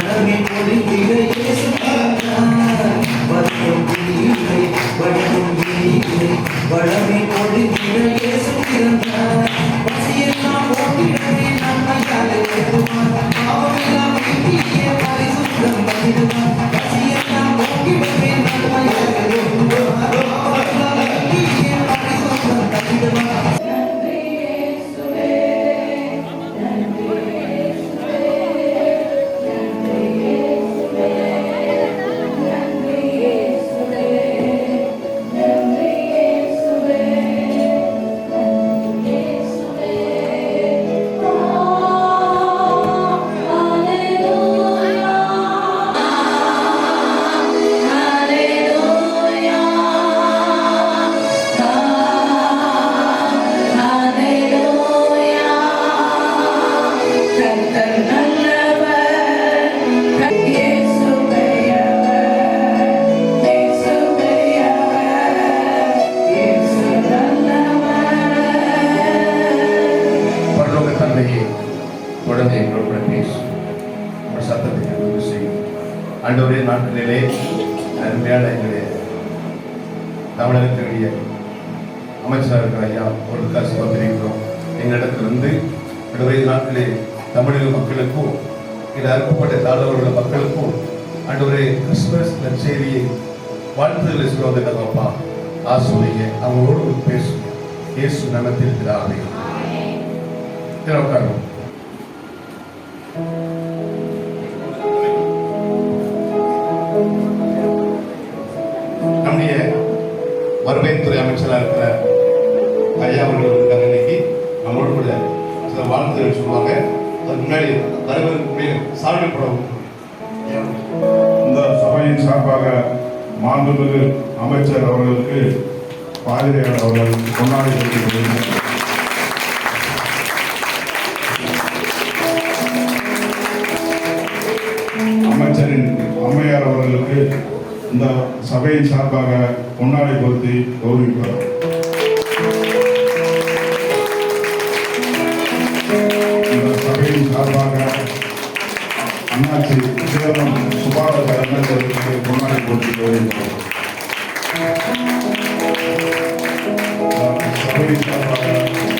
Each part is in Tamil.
வடமே முடிந்திட சத்தத்தை எங்களுக்கு செய்யும் அண்டவரே நாட்களிலே அருமையான எங்களுடைய தமிழகத்தினுடைய அமைச்சராக ஐயா ஒரு காசு வந்திருக்கிறோம் எங்களிடத்திலிருந்து கடவுளை நாட்களே தமிழக மக்களுக்கும் இது அறுக்கப்பட்ட தாழ்வுள்ள மக்களுக்கும் அண்டவரே கிறிஸ்துமஸ் நற்செய்தியை வாழ்த்துதலை சொல்வதை அப்பா. ஆசோதிங்க அவங்களோடு பேசுங்க இயேசு நமத்தில் பிதாவே. Quiero வருவாய்த்துறை அமைச்சராக இருக்கிற ஐயா அவர்கள் இருக்காங்க இன்னைக்கு நம்மளோட கூட சில வாழ்த்துகள் சொல்லுவாங்க. அதுக்கு முன்னாடி வரவேற்கக்கூடிய சாரணை படம் இந்த சபையின் சார்பாக மாண்புமிகு அமைச்சர் அவர்களுக்கு பாதிரியார் அவர்கள் கொண்டாடி அமைச்சரின் அம்மையார் அவர்களுக்கு இந்த சபையின் சார்பாக பொன்னாடை பொருத்தி கௌரவிப்பார். சபையின் சார்பாக அண்ணாச்சி சேலம் சுபாரத அண்ணாச்சிக்கு பொன்னாடை பொருத்தி கௌரவிப்பார். சபையின் சார்பாக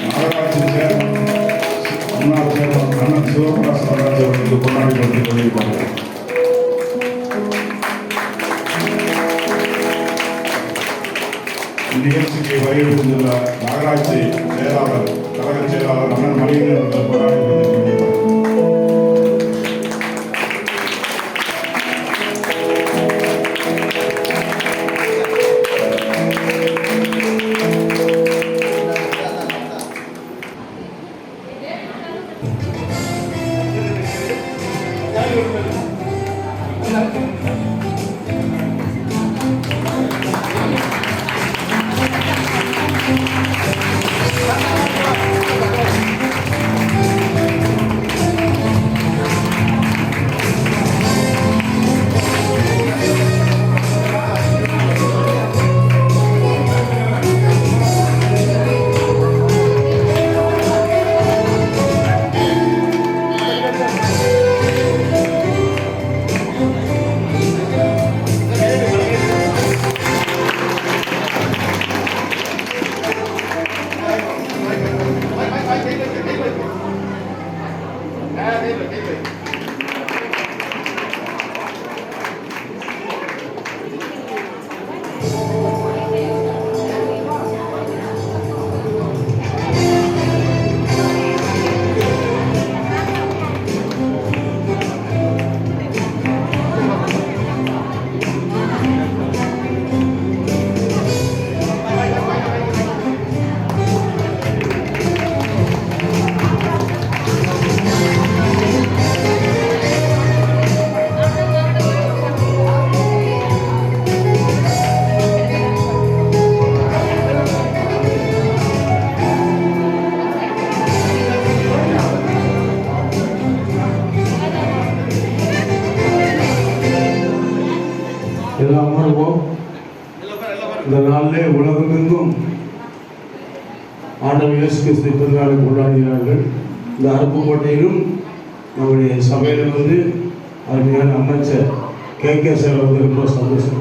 நகராட்சி சேலம் முன்னாள் சேலம் அண்ணன் சிவபிரகாச நடராஜ் அவர்களுக்கு பொன்னாடை பொருத்தி கௌரவிப்பார்கள். நிகழ்ச்சிக்கு வருகை புரிந்துள்ள நகராட்சி செயலாளர் கழக செயலாளர் அண்ணன் மணிகண்டன் போராடி நாளிலே உலகமெங்கும் ஆண்டவர் இயேசு கிறிஸ்து கொண்டாடுகிறார்கள் இந்த அருப்புக்கோட்டையிலும் நம்முடைய சபையில் வந்து அருமையான அமைச்சர் கே கே சார் வந்து ரொம்ப சந்தோஷம்.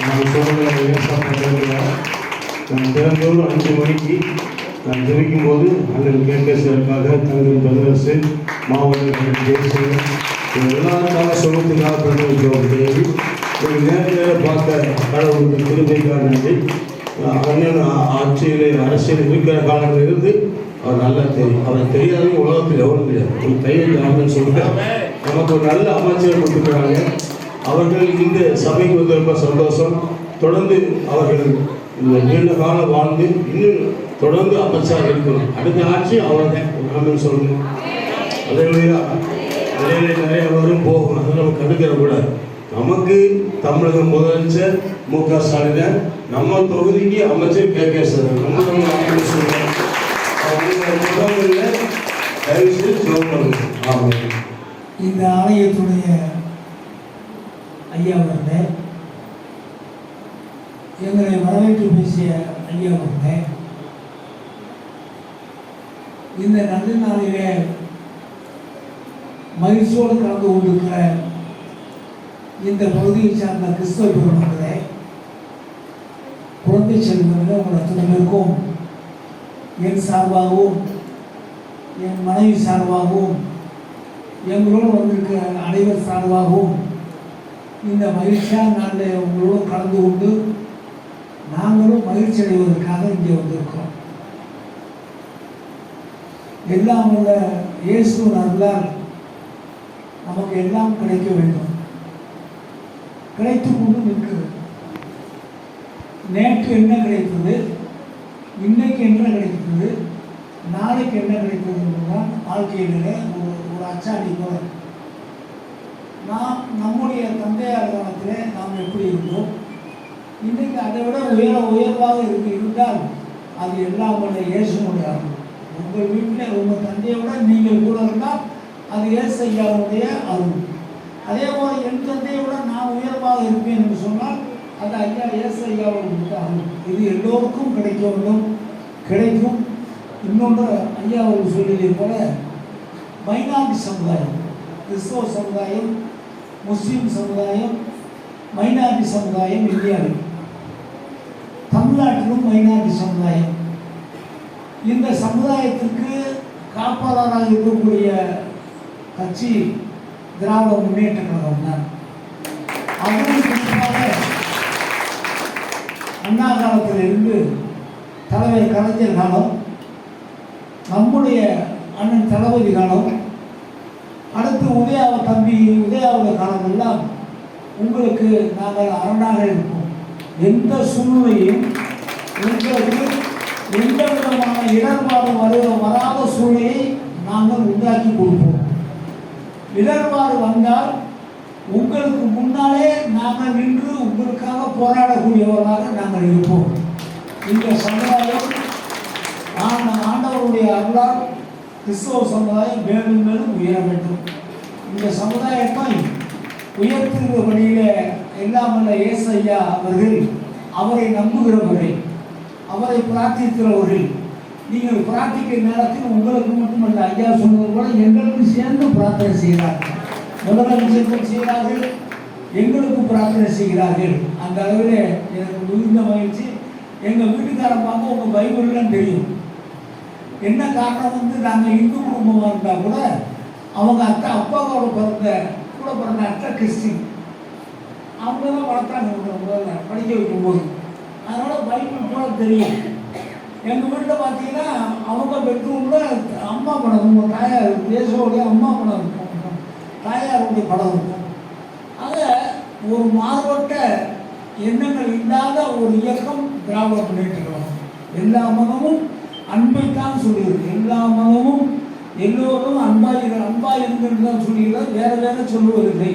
நான் சொல்ல நான் தினந்தோறும் அஞ்சு மணிக்கு நான் தெரிவிக்கும் போது அண்ணன் கே கே சாருக்காக தங்கள் பிரதர்ஸு மாவட்ட எல்லாருக்காக சொல்லுறதுக்காக பண்ணி தேவி ஒரு நேரத்தில் பார்த்த கடவுளுக்கு திருமைக்காக நன்றி அண்ணன் ஆட்சியில் அரசியல் இருக்கிற காலத்தில் இருந்து அவர் நல்லா தெரியும். அவர் தெரியாதவங்க உலகத்தில் எவ்வளவு தெரியாது ஒரு தையல் ஜாமன் சொல்லிட்டு நமக்கு ஒரு நல்ல அமைச்சர் கொடுத்துருக்காங்க அவர்கள் இந்த சபைக்கு வந்து ரொம்ப சந்தோஷம். தொடர்ந்து அவர்கள் இந்த நீண்ட காலம் வாழ்ந்து இன்னும் தொடர்ந்து அமைச்சராக இருக்கணும். அடுத்த ஆட்சி அவர் தான் அப்படின்னு சொல்லணும் அதேமாதிரியா நிறைய நிறைய வரும் போகும். அதை நம்ம கண்டுக்கிற கூடாது. நமக்கு தமிழக முதலமைச்சர் மு க ஸ்டாலின் நம்ம தொகுதிக்கு அமைச்சர் கே கே சார். நம்ம நம்ம தயவு செய்து ஆமாம். இந்த ஆலயத்துடைய ஐயா அவர்களே எங்களை வரவேற்று பேசிய ஐயா அவர்களே இந்த நல்ல நாளிலே மகிழ்ச்சியோடு கலந்து கொண்டிருக்கிற இந்த பகுதியை சார்ந்த கிறிஸ்தவ பெருமக்களே குழந்தை செல்வங்களே உங்கள் அத்தனை பேருக்கும் என் சார்பாகவும் என் மனைவி சார்பாகவும் எங்களோடு வந்திருக்கிற அனைவர் சார்பாகவும் இந்த மகிழ்ச்சியாக நாளில் உங்களோடு கலந்து கொண்டு நாங்களும் மகிழ்ச்சி அடைவதற்காக இங்கே வந்திருக்கிறோம். எல்லாம் உள்ள இயேசு அருளால் நமக்கு எல்லாம் கிடைக்க வேண்டும். கிடைத்து கொண்டு நிற்கிறது நேற்று என்ன கிடைத்தது? இன்னைக்கு என்ன கிடைத்தது? நாளைக்கு என்ன கிடைத்தது என்பதுதான் வாழ்க்கையிலே ஒரு ஒரு அச்சாடி போல. நாம் நம்முடைய தந்தையார் காலத்திலே நாம் எப்படி இருந்தோம்? இன்றைக்கு அதை விட உயர உயர்வாக இருக்கு இருந்தால் அது எல்லாம் உள்ள இயேசு அருள். உங்கள் வீட்டில் உங்கள் தந்தையை விட நீங்கள் கூட இருந்தால் அது இயேசு ஐயாவுடைய அருள். அதே போல் என் தந்தையோட விட நான் உயர்வாக இருப்பேன் என்று சொன்னால் அது ஐயா இயேசு ஐயாவுடைய அருள். இது எல்லோருக்கும் கிடைக்க வேண்டும். கிடைக்கும். இன்னொன்று ஐயா அவர் சொல்லியதை போல மைனாரிட்டி சமுதாயம் கிறிஸ்தவ சமுதாயம் முஸ்லீம் சமுதாயம் மைனாரிட்டி சமுதாயம் இந்தியாவில். தமிழ்நாட்டிலும் மைனாரிட்டி சமுதாயம். இந்த சமுதாயத்திற்கு காப்பாளராக இருக்கக்கூடிய கட்சி திராவிட முன்னேற்ற கழகம் தான் அதற்கு குறிப்பாக அண்ணா காலத்திலிருந்து தலைவர் கலைஞர் காலம் நம்முடைய அண்ணன் தளபதி காலம் அடுத்து உதயாவ தம்பி உதயாவோட காலமெல்லாம் உங்களுக்கு நாங்கள் அரணாக இருப்போம். எந்த சூழ்நிலையும் உங்களுக்கு எந்த விதமான இடர்பாடு வரு வராத சூழ்நிலையை நாங்கள் உண்டாக்கி கொடுப்போம். இடர்பாடு வந்தால் உங்களுக்கு முன்னாலே நாங்கள் நின்று உங்களுக்காக போராடக்கூடியவர்களாக நாங்கள் இருப்போம். இந்த சமுதாயம் ஆண்ட ஆண்டவருடைய அருளால் கிறிஸ்தவ சமுதாயம் மேலும் மேலும் உயர வேண்டும். இந்த சமுதாயத்தை உயர்த்துகிற வழியில் எல்லாமல்ல ஏசையா அவர்கள் அவரை நம்புகிறவர்கள் அவரை பிரார்த்திக்கிறவர்கள். நீங்கள் பிரார்த்திக்கிற நேரத்தில் உங்களுக்கு மட்டுமல்ல ஐயா சொன்னது போல எங்களுக்கும் சேர்ந்து பிரார்த்தனை செய்கிறார்கள். முதலமைச்சர்கள் செய்கிறார்கள் எங்களுக்கும் பிரார்த்தனை செய்கிறார்கள். அந்த அளவில் எனக்கு மிகுந்த மகிழ்ச்சி. எங்கள் வீட்டுக்காரன் பார்க்க உங்கள் பைபிள்லாம் தெரியும். என்ன காரணம் வந்து நாங்கள் இந்து குடும்பமாக இருந்தால் கூட அவங்க அத்தை அப்பாவோட பிறந்த கூட பிறந்த அத்தை கிறிஸ்டின். அவங்க தான் வளர்த்தாங்க முதல்ல படிக்க வைக்கும்போது. அதனால் பைபிள் கூட தெரியும். எங்கள் வீட்டில் பார்த்தீங்கன்னா அவங்க பெட்ரூமில் அம்மா படம் இருக்கும் தாயார் தேசோடைய அம்மா படம் இருக்கும். தாயாருடைய படம் இருக்கும். ஆக ஒரு மாறுபட்ட எண்ணங்கள் இல்லாத ஒரு இயக்கம் திராவிட முன்னேற்ற கழகம். எல்லா மதமும் அன்பைத்தான் சொல்லியிருக்கு எல்லா மதமும் எல்லோரும் அன்பாய் அன்பாய் இருங்கன்னு தான் சொல்லுகிறது. வேற வேற சொல்லுவதில்லை.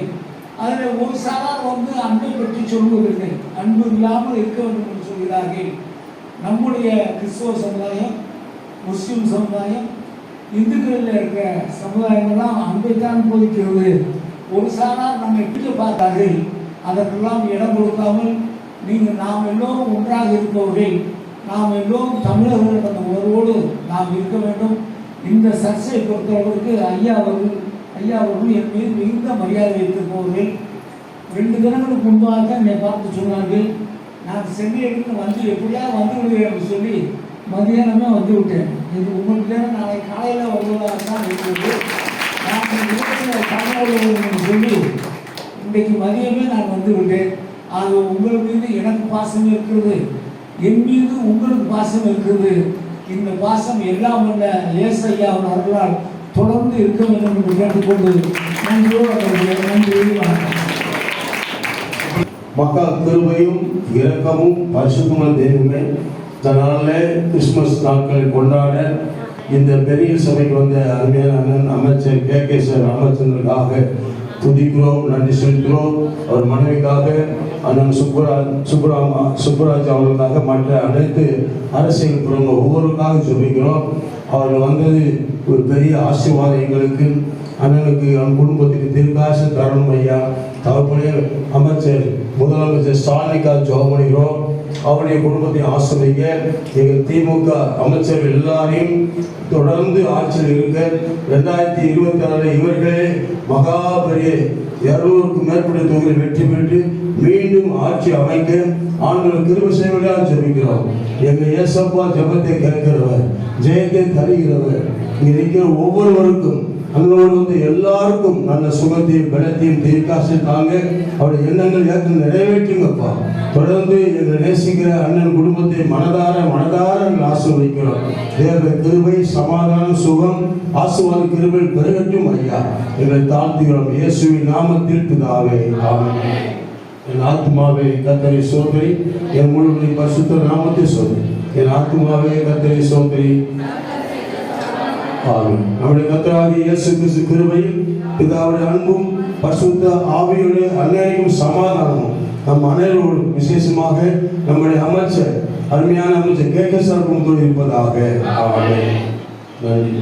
அதில் ஒரு சாரார் வந்து அன்பை பற்றி சொல்லுவதில்லை. அன்பு இல்லாமல் இருக்க வேண்டும் என்று சொல்கிறார்கள். நம்முடைய கிறிஸ்துவ சமுதாயம் முஸ்லீம் சமுதாயம் இந்துக்களில் இருக்கிற சமுதாயங்கள்லாம் அன்பைத்தான் போதிக்கிறது. ஒரு சாரார் நம்மை பிடிக்க பார்த்தார்கள் அதற்கெல்லாம் இடம் கொடுக்காமல் நீங்கள் நாம் எல்லோரும் ஒன்றாக இருப்பவர்கள் நாம் எல்லோரும் தமிழர்கள் அந்த உணர்வோடு நாம் இருக்க வேண்டும். இந்த சர்ச்சையை பொறுத்தவர்களுக்கு ஐயா அவர்கள் ஐயா அவர்கள் என் மீது மிகுந்த மரியாதை வைத்திருப்பவர்கள். ரெண்டு தினங்களுக்கு முன்பாக என்னை பார்த்து சொன்னார்கள் நான் சென்னையிலிருந்து வந்து எப்படியா வந்து விடுவேன் சொல்லி மதியானமே வந்து விட்டேன். இது உங்களுக்கு நாளை காலையில் வருவதாக தான் இருக்கிறது நான் இரவில் சொல்லி இன்றைக்கு மதியமே நான் வந்து விட்டேன். அது உங்கள் மீது எனக்கு பாசம் இருக்கிறது என் மீது உங்களுக்கு பாசம் இருக்கிறது. இந்த பாசம் எல்லாம் வல்ல ஏசையா அருளால் தொடர்ந்து இருக்க வேண்டும் என்று கேட்டுக்கொண்டு நன்றியோடு நன்றி வணக்கம். மக்கள் கிருபையும் இரக்கமும் பரிசுத்தமான தெய்வமே இந்த கிறிஸ்துமஸ் நாட்களை கொண்டாட இந்த பெரிய சபைக்கு வந்த அருமையான அண்ணன் அமைச்சர் கே கே சார் ராமச்சந்திரனுக்காக துதிக்கிறோம் நன்றி செலுத்துகிறோம். அவர் மனைவிக்காக அண்ணன் சுப்புரா சுப்புராமா சுப்புராஜ் அவர்களுக்காக மற்ற அனைத்து அரசியல் பிறங்க ஒவ்வொருக்காக சொல்லிக்கிறோம் அவர்கள் வந்தது ஒரு பெரிய ஆசீர்வாதம் எங்களுக்கு. அண்ணனுக்கு அவன் குடும்பத்துக்கு தீர்க்காசு தரணும் ஐயா. தகப்பனே அமைச்சர் முதலமைச்சர் ஸ்டாலினுக்காக ஜெபம் பண்ணுகிறோம். அவருடைய குடும்பத்தை ஆசிரியங்க எங்கள் திமுக அமைச்சர்கள் எல்லாரையும் தொடர்ந்து ஆட்சியில் இருக்க ரெண்டாயிரத்தி இருபத்தி ஆறு இவர்களே மகா பெரிய இருநூறுக்கும் மேற்பட்ட தொகுதியில் வெற்றி பெற்று மீண்டும் ஆட்சி அமைக்க ஆண்கள் கிருப செய்வதாக ஜெபிக்கிறோம். எங்கள் இயேசப்பா ஜெபத்தை கேட்கிறவர் ஜெயத்தை தருகிறவர். இருக்கிற ஒவ்வொருவருக்கும் அங்களோடு வந்து எல்லாருக்கும் நல்ல சுகத்தையும் பலத்தையும் தீர்க்காசு தாங்க அவருடைய எண்ணங்கள் ஏற்று நிறைவேற்றுங்கப்பா. தொடர்ந்து எங்களை நேசிக்கிற அண்ணன் குடும்பத்தை மனதார மனதார ஆசிர்வதிக்கிறோம். தேவ கிருபை சமாதானம் சுகம் ஆசுவாத கிருபை பெருகட்டும் ஐயா. எங்களை தாழ்த்துகிறோம். இயேசுவின் நாமத்தில் பிதாவே ஆமென். என் ஆத்மாவே கத்தரை சோதரி. என் முழு பரிசுத்த நாமத்தை சோதரி. என் ஆத்மாவே கத்தரை சோதரி. ஆகும் நம்முடைய கத்தராகிய இயேசு கிறிஸ்து கிருபையும் பிதாவுடைய அன்பும் பரிசுத்த ஆவியுடைய அன்னையும் சமாதானமும் நம் அனைவரோடும் விசேஷமாக நம்முடைய அமைச்சர் அருமையான அமைச்சர் கே கே சார் இருப்பதாக ஆமென். நன்றி.